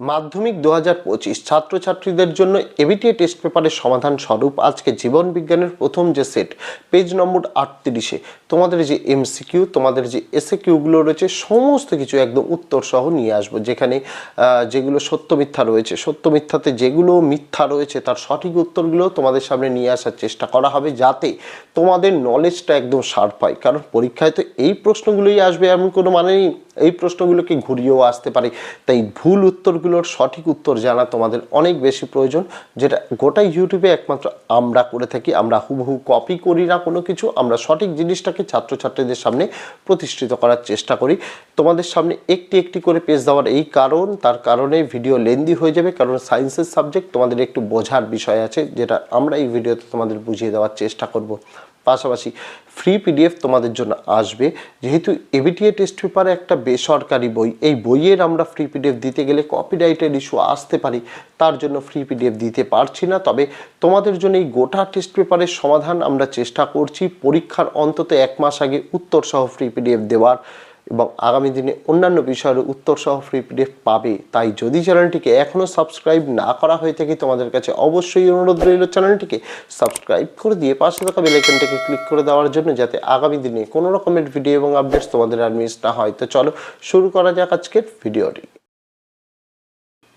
মাধ্যমিক দু হাজার পঁচিশ ছাত্রছাত্রীদের জন্য এবিটিএ টেস্ট পেপারের সমাধান স্বরূপ আজকে জীবন বিজ্ঞানের প্রথম যে সেট পেজ নম্বর আটত্রিশে। তোমাদের যে এমসিকিউ তোমাদের যে এসএ কিউগুলো রয়েছে, সমস্ত কিছু একদম উত্তর সহ নিয়ে আসব। যেখানে যেগুলো সত্য মিথ্যা রয়েছে। সত্য মিথ্যাতে যেগুলো মিথ্যা রয়েছে, তার সঠিক উত্তরগুলো তোমাদের সামনে নিয়ে আসার চেষ্টা করা হবে যাতে তোমাদের নলেজটা একদম শার্প হয়। কারণ পরীক্ষায় তো এই প্রশ্নগুলোই আসবে, এমন কোনো মানে এই প্রশ্নগুলোকে ঘুরিয়েও আসতে পারে। তাই ভুল উত্তরগুলোর সঠিক উত্তর জানা তোমাদের অনেক বেশি প্রয়োজন, যেটা গোটা ইউটিউবে একমাত্র আমরা করে থাকি। আমরা হুবহু কপি করি না কোনো কিছু, আমরা সঠিক জিনিসটাকে ছাত্রছাত্রীদের সামনে প্রতিষ্ঠিত করার চেষ্টা করি। তোমাদের সামনে একটি একটি করে পেজ দেওয়ার এই কারণ, তার কারণে ভিডিও লেন্দি হয়ে যাবে, কারণ সায়েন্সের সাবজেক্ট তোমাদের একটু বোঝার বিষয় আছে, যেটা আমরা এই ভিডিওতে তোমাদের বুঝিয়ে দেওয়ার চেষ্টা করব। পাশাপাশি ফ্রি পিডিএফ তোমাদের জন্য আসবে। যেহেতু এবিটিএ টেস্ট পেপারে একটা বেসরকারি বই, এই বইয়ের আমরা ফ্রি পিডিএফ দিতে গেলে কপিরাইটের ইস্যু আসতে পারি, তার জন্য ফ্রি পিডিএফ দিতে পারছি না। তবে তোমাদের জন্য এই গোটা টেস্ট পেপারের সমাধান আমরা চেষ্টা করছি। পরীক্ষার অন্তত এক মাস আগে উত্তরসহ ফ্রি পিডিএফ দেওয়ার এবং আগামী দিনে অন্যান্য বিষয়ের উত্তর সহ ফ্রি পিডিএফ পাবে। তাই যদি চ্যানেলটিকে এখনও সাবস্ক্রাইব না করা হয়ে থাকে, তোমাদের কাছে অবশ্যই অনুরোধ রইল চ্যানেলটিকে সাবস্ক্রাইব করে দিয়ে পাশে থাকা বেলাইকনটাকে ক্লিক করে দেওয়ার জন্য যাতে আগামী দিনে কোনো রকমের ভিডিও এবং আপডেটস তোমাদের আর মিস না হয়। তো চলো শুরু করা যাক আজকের ভিডিওটি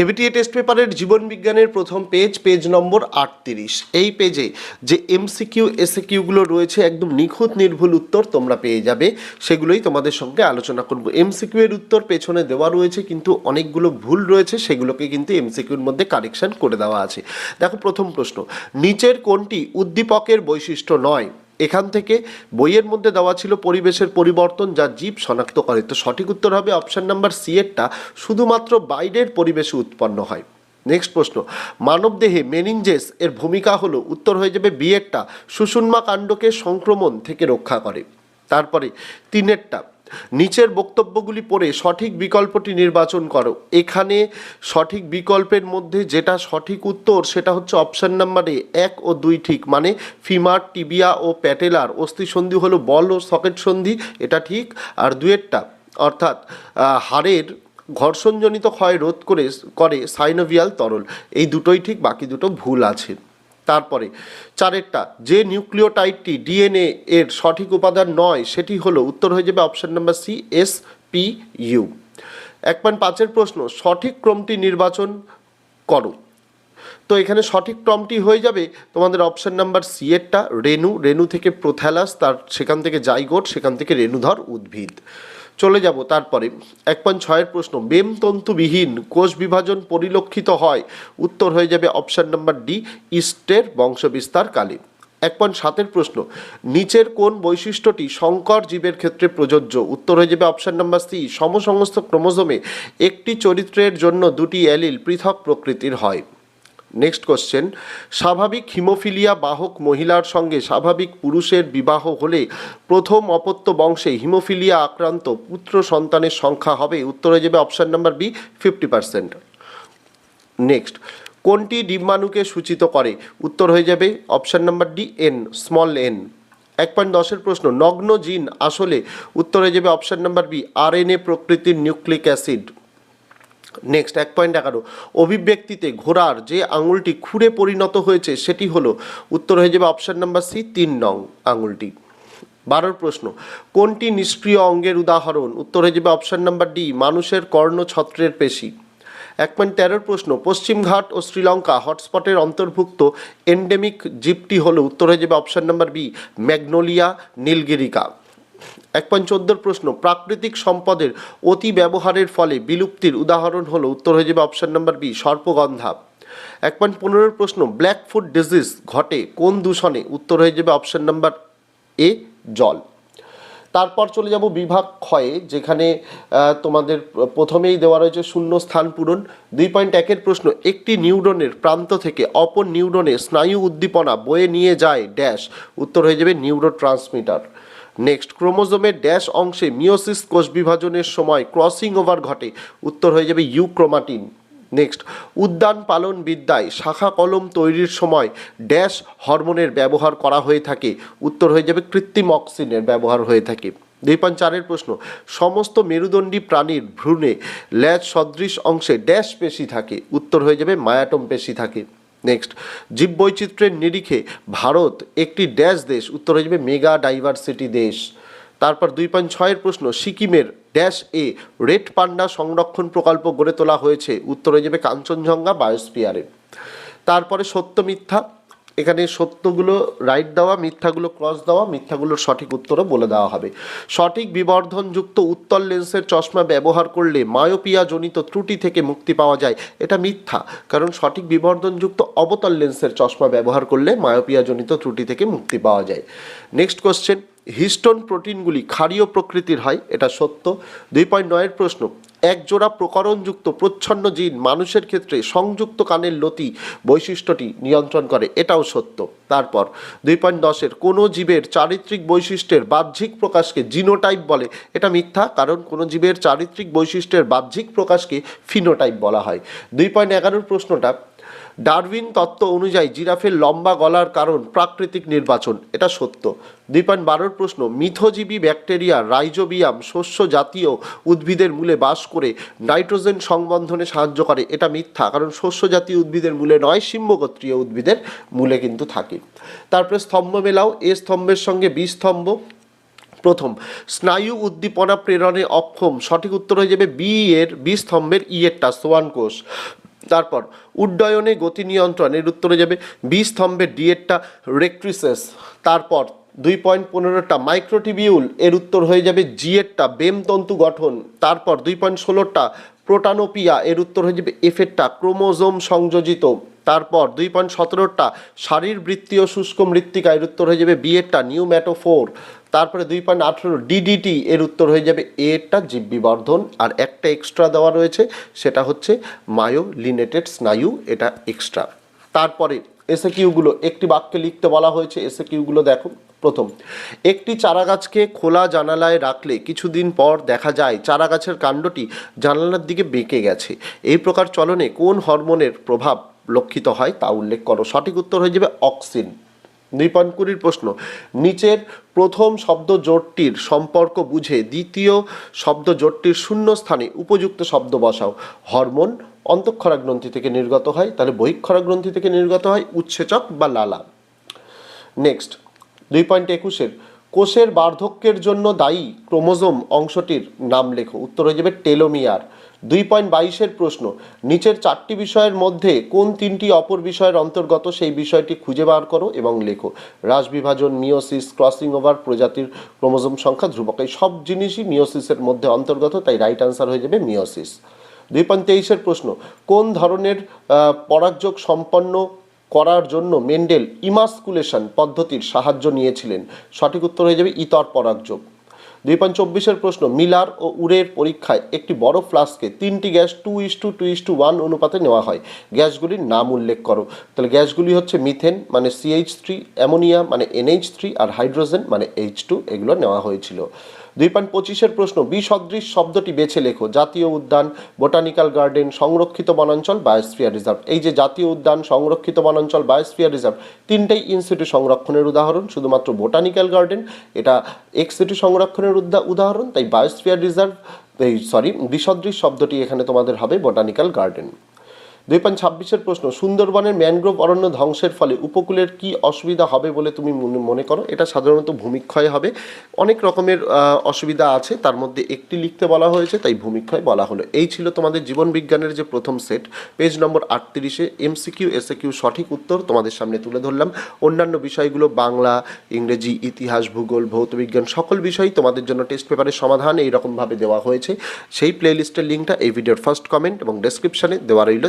এবিটিএ টেস্ট পেপারের জীবন বিজ্ঞানের প্রথম পেজ পেজ নম্বর আটত্রিশ। এই পেজে যে এমসিকিউ এসএকিউগুলো রয়েছে, একদম নিখুঁত নির্ভুল উত্তর তোমরা পেয়ে যাবে। সেগুলোই তোমাদের সঙ্গে আলোচনা করব। এমসিকিউ এর উত্তর পেছনে দেওয়া রয়েছে, কিন্তু অনেকগুলো ভুল রয়েছে, সেগুলোকে কিন্তু এমসিকিউর মধ্যে কারেকশন করে দেওয়া আছে। দেখো প্রথম প্রশ্ন, নিচের কোনটি উদ্দীপকের বৈশিষ্ট্য নয়? এখান থেকে বইয়ের মধ্যে দেওয়া ছিল পরিবেশের পরিবর্তন যা জীব শনাক্ত করে। তো সঠিক উত্তর হবে অপশান নাম্বার সি এরটা শুধুমাত্র বাইরের পরিবেশে উৎপন্ন হয়। নেক্সট প্রশ্ন, মানবদেহে মেনিনজেস এর ভূমিকা হলো, উত্তর হয়ে যাবে বিয়েরটা সুষুন্মা কাণ্ডকে সংক্রমণ থেকে রক্ষা করে। তারপরে তিনেরটা নিচের বক্তব্যগুলি পড়ে সঠিক বিকল্পটি নির্বাচন করো। এখানে সঠিক বিকল্পের মধ্যে যেটা সঠিক উত্তর, সেটা হচ্ছে অপশন নাম্বারে এক ও দুই ঠিক। মানে ফিমার, টিবিয়া ও প্যাটেলার, অস্থি সন্ধি হলো বল ও সকেট সন্ধি, এটা ঠিক। আর দুয়েরটা, অর্থাৎ হাড়ের ঘর্ষণজনিত ক্ষয় রোধ করে করে সাইনোভিয়াল তরল। এই দুটোই ঠিক, বাকি দুটো ভুল আছে। তারপরে, চারেরটা, যে নিউক্লিওটাইডটি ডিএনএ এর সঠিক উপাদান নয়, সেটি হলো, উত্তর হয়ে যাবে option number C, S, P, U. এক পয়েন্ট পাঁচের প্রশ্ন, সঠিক ক্রমটি নির্বাচন করো। তো এখানে সঠিক ক্রমটি হয়ে যাবে, তোমাদের অপশান নাম্বার সি এরটা, রেণু। রেণু থেকে প্রোথ্যালাস, তার সেখান থেকে জাইগোট, সেখান থেকে রেণুধর উদ্ভিদ। চলে যাব তারপরে। এক পয়েন্ট ছয়ের প্রশ্ন বেমতন্তুবিহীন কোষ বিভাজন পরিলক্ষিত হয়? উত্তর হয়ে যাবে অপশান নাম্বার ডি ইস্টের বংশবিস্তার কালে। এক পয়েন্ট সাতের প্রশ্ন, নিচের কোন বৈশিষ্ট্যটি সংকর জীবের ক্ষেত্রে প্রযোজ্য? উত্তর হয়ে যাবে অপশান নাম্বার সি সমসমস্ত ক্রোমোজোমে একটি চরিত্রের জন্য দুটি অ্যালিল পৃথক প্রকৃতির হয়। নেক্সট কোশ্চেন স্বাভাবিক হিমোফিলিয়া বাহক মহিলার সঙ্গে স্বাভাবিক পুরুষের বিবাহ হলে প্রথম অপত্য বংশে হিমোফিলিয়া আক্রান্ত পুত্র সন্তানের সংখ্যা হবে। উত্তরে যাবে option number B fifty percent next কোনটি ডিম্বাণুকে সূচিত করে? উত্তর হয়ে যাবে option number D N small N এক পয়েন্ট দশের প্রশ্ন, নগ্ন জিন আসলে? উত্তরে যাবে option number B R N A প্রকৃতির নিউক্লিক অ্যাসিড নেক্সট এক পয়েন্ট এগারো অভিব্যক্তিতে ঘোড়ার যে আঙুলটি খুঁড়ে পরিণত হয়েছে, সেটি হলো, উত্তর হয়ে যাবে অপশান নাম্বার সি তিন নং আঙুলটি। বারোর প্রশ্ন, কোনটি নিষ্ক্রিয় অঙ্গের উদাহরণ? উত্তর হয়ে যাবে অপশান নাম্বার ডি মানুষের কর্ণছত্রের পেশি। এক পয়েন্ট তেরোর প্রশ্ন পশ্চিমঘাট ও শ্রীলঙ্কা হটস্পটের অন্তর্ভুক্ত এন্ডেমিক জীবটি হলো, উত্তর হয়ে যাবে অপশান নাম্বার বি ম্যাগনোলিয়া, নীলগিরিকা। এক পয়েন্ট চোদ্দোর প্রশ্ন, প্রাকৃতিক সম্পদের অতি ব্যবহারের ফলে বিলুপ্তির উদাহরণ হলো উত্তর হয়ে যাবে অপশান নাম্বার বি সর্পগন্ধা। এক পয়েন্ট পনেরোর প্রশ্ন ব্ল্যাক ফুড ডিজিজ ঘটে কোন দূষণে? উত্তর হয়ে যাবে অপশান নাম্বার এ জল। তারপর চলে যাব বিভাগ ক্ষয়ে, যেখানে তোমাদের প্রথমেই দেওয়া রয়েছে শূন্য স্থান পূরণ। দুই পয়েন্ট একের প্রশ্ন, একটি নিউরনের প্রান্ত থেকে অপর নিউরনে স্নায়ু উদ্দীপনা বয়ে নিয়ে যায় ড্যাশ। উত্তর হয়ে যাবে নিউরো ট্রান্সমিটার নেক্সট ক্রোমোজোমের ড্যাশ অংশে মিওসিস কোষ বিভাজনের সময় ক্রসিং ওভার ঘটে। উত্তর হয়ে যাবে ইউক্রোমাটিন। নেক্সট, উদ্যান পালন বিদ্যায় শাখা কলম তৈরির সময় ড্যাশ হরমোনের ব্যবহার করা হয়ে থাকে। উত্তর হয়ে যাবে কৃত্রিম অক্সিনের ব্যবহার হয়ে থাকে। দুই পয়েন্ট চারের প্রশ্ন, সমস্ত মেরুদণ্ডী প্রাণীর ভ্রূণে ল্যাজ সদৃশ অংশে ড্যাশ পেশি থাকে। উত্তর হয়ে যাবে মায়াটম পেশি থাকে। নেক্সট জীববৈচিত্র্যের নিরিখে ভারত একটি ড্যাশ দেশ, উত্তর হয়ে যাবে মেগা ডাইভার্সিটি দেশ। তারপর দুই পয়েন্ট ছয়ের প্রশ্ন, সিকিমের ড্যাশ এ রেড পান্ডা সংরক্ষণ প্রকল্প গড়ে তোলা হয়েছে, উত্তর হয়ে যাবে কাঞ্চনজঙ্ঘা বায়োস্পিয়ারে তারপরে সত্য মিথ্যা এখানে সত্যগুলো রাইট দেওয়া, মিথ্যাগুলো ক্রস দেওয়া, মিথ্যাগুলোর সঠিক উত্তরও বলে দেওয়া হবে। সঠিক বিবর্ধনযুক্ত উত্তল লেন্সের চশমা ব্যবহার করলে মায়োপিয়া জনিত ত্রুটি থেকে মুক্তি পাওয়া যায়। এটা মিথ্যা, কারণ সঠিক বিবর্ধনযুক্ত অবতল লেন্সের চশমা ব্যবহার করলে মায়োপিয়া জনিত ত্রুটি থেকে মুক্তি পাওয়া যায়। নেক্সট কোশ্চেন হিস্টোন প্রোটিনগুলি ক্ষারীয় প্রকৃতির হয়, এটা সত্য। দুই পয়েন্ট নয়ের প্রশ্ন এক জোড়া প্রকরণযুক্ত প্রচ্ছন্ন জিন মানুষের ক্ষেত্রে সংযুক্ত কানের লতি বৈশিষ্ট্যটি নিয়ন্ত্রণ করে, এটাও সত্য। তারপর, দুই পয়েন্ট দশের কোনো জীবের চারিত্রিক বৈশিষ্ট্যের বাহ্যিক প্রকাশকে জিনোটাইপ বলে, এটা মিথ্যা, কারণ কোনো জীবের চারিত্রিক বৈশিষ্ট্যের বাহ্যিক প্রকাশকে ফিনোটাইপ বলা হয়। দুই পয়েন্ট এগারোর প্রশ্নটা ডারউইন তত্ত্ব অনুযায়ী জিরাফের লম্বা গলার কারণ প্রাকৃতিক নির্বাচন, এটা সত্য। দুই পয়েন্ট বারোর প্রশ্ন, মিথজীবী ব্যাকটেরিয়া, রাইজোবিয়াম, শস্য জাতীয় উদ্ভিদের মূলে বাস করে নাইট্রোজেন সংবন্ধনে সাহায্য করে, এটা মিথ্যা, কারণ শস্য জাতীয় উদ্ভিদের মূলে নয় সিম্বগোত্রীয় উদ্ভিদের মূলে কিন্তু থাকে। তারপরে স্তম্ভ মেলাও, এ স্তম্ভের সঙ্গে বি স্তম্ভ। প্রথম, স্নায়ু উদ্দীপনা প্রেরণে অক্ষম, সঠিক উত্তর হয়ে যাবে বি এর, বি স্তম্ভের ই এরটা সোয়ান কোষ। তারপর উড্ডয়নে গতি নিয়ন্ত্রণ এর উত্তরে যাবে বি স্তম্ভের ডি এরটা রেক্ট্রিসেস। তারপর দুই পয়েন্ট পনেরোটা মাইক্রোটিবিউল, এর উত্তর হয়ে যাবে জি এরটা বেমতন্তু গঠন। তারপর দুই পয়েন্ট ষোলোটা প্রোটানোপিয়া, এর উত্তর হয়ে যাবে এফেরটা ক্রোমোজোম সংযোজিত। তারপর দুই পয়েন্ট সতেরোটা শারীরবৃত্তীয় শুষ্ক মৃত্তিকা, এর উত্তর হয়ে যাবে বি এরটা নিউম্যাটোফোর। তারপরে দুই পয়েন্ট আঠেরো ডিডিটি এর উত্তর হয়ে যাবে এরটা জীববিবর্ধন আর একটা এক্সট্রা দেওয়া রয়েছে, সেটা হচ্ছে মায়োলিনেটেড স্নায়ু, এটা এক্সট্রা তারপরে এসে কিউগুলো একটি বাক্যে লিখতে বলা হয়েছে এসে কিউগুলো দেখো। প্রথম, একটি চারাগাছকে খোলা জানালায় রাখলে কিছুদিন পর দেখা যায় চারাগাছের কাণ্ডটি জানালার দিকে বেঁকে গেছে। এই প্রকার চলনে কোন হরমোনের প্রভাব লক্ষিত হয় তা উল্লেখ করো। সঠিক উত্তর হয়ে যাবে অক্সিন। কুড়ির প্রশ্ন। নিচের প্রথম শব্দ জোটটির সম্পর্ক বুঝে দ্বিতীয় শব্দ জোটটির শূন্য স্থানে উপযুক্ত শব্দ বসাও। হরমোন অন্তঃক্ষরা গ্রন্থি থেকে নির্গত হয়, তাহলে বহিক্ষরা গ্রন্থি থেকে নির্গত হয় উৎসেচক বা লালা। নেক্সট, দুই পয়েন্ট একুশের, কোষের বার্ধক্যের জন্য দায়ী ক্রোমোজোম অংশটির নাম লেখো। উত্তর হয়ে যাবে টেলোমিয়ার। দুই পয়েন্ট বাইশের প্রশ্ন, নিচের চারটি বিষয়ের মধ্যে কোন তিনটি অপর বিষয়ের অন্তর্গত সেই বিষয়টি খুঁজে বার করো এবং লেখো। রাস বিভাজন মিওসিস ক্রসিং ওভার প্রজাতির ক্রোমোজোম সংখ্যা ধ্রুবক, এই সব জিনিসই মিওসিসের মধ্যে অন্তর্গত, তাই রাইট আনসার হয়ে যাবে মিওসিস দুই পয়েন্ট তেইশের প্রশ্ন, কোন ধরনের পরাগযোগ সম্পন্ন করার জন্য মেন্ডেল ইমাসকুলেশন পদ্ধতির সাহায্য নিয়েছিলেন? সঠিক উত্তর হয়ে যাবে ইতর পরাগযোগ। দুই পাঁচ চব্বিশের প্রশ্ন, মিলার ও উড়ের পরীক্ষায় একটি বড় ফ্লাস্কে তিনটি gas two is two two is two one অনুপাতে নেওয়া হয়। গ্যাসগুলির নাম উল্লেখ করো। তাহলে গ্যাসগুলি হচ্ছে মিথেন মানে সিএইচ থ্রি, অ্যামোনিয়া মানে এনএইচ থ্রি, আর হাইড্রোজেন মানে এইচ টু, এগুলো নেওয়া হয়েছিল। দুই পয়েন্ট পঁচিশের প্রশ্ন, বিসদৃশ শব্দটি বেছে লেখো। জাতীয় উদ্যান, বোটানিক্যাল গার্ডেন, সংরক্ষিত বনাঞ্চল, বায়োস্ফিয়ার রিজার্ভ। এই যে জাতীয় উদ্যান, সংরক্ষিত বনাঞ্চল, বায়োস্ফিয়ার রিজার্ভ, তিনটাই ইনস্টিটিউট সংরক্ষণের উদাহরণ। শুধুমাত্র বোটানিক্যাল গার্ডেন, এটা এক্সিটি সংরক্ষণের উদাহরণ, তাই বায়োস্ফিয়ার রিজার্ভ, এই, সরি, বিসদৃশ শব্দটি এখানে তোমাদের হবে বোটানিক্যাল গার্ডেন। দুই পয়েন্ট ছাব্বিশের প্রশ্ন, সুন্দরবনের ম্যানগ্রোভ অরণ্য ধ্বংসের ফলে উপকূলের কি অসুবিধা হবে বলে তুমি মনে- করো? এটা সাধারণত ভূমিক্ষয় হবে। অনেক রকমের অসুবিধা আছে। তার মধ্যে একটি লিখতে বলা হয়েছে, তাই ভূমিক্ষয় বলা হলো। এই ছিল তোমাদের জীবন বিজ্ঞানের যে প্রথম সেট। পেজ নম্বর আটত্রিশে, এমসিকিউ, এসএকিউ, সঠিক উত্তর তোমাদের সামনে তুলে ধরলাম। অন্যান্য বিষয়গুলো, বাংলা, ইংরেজি, ইতিহাস, ভূগোল, ভৌতবিজ্ঞান, সকল বিষয়ই তোমাদের জন্য টেস্ট পেপারের সমাধান এইরকমভাবে দেওয়া হয়েছে। সেই প্লেলিস্টের লিঙ্কটা এই ভিডিওর ফার্স্ট কমেন্ট এবং ডেসক্রিপশনে দেওয়া রইল।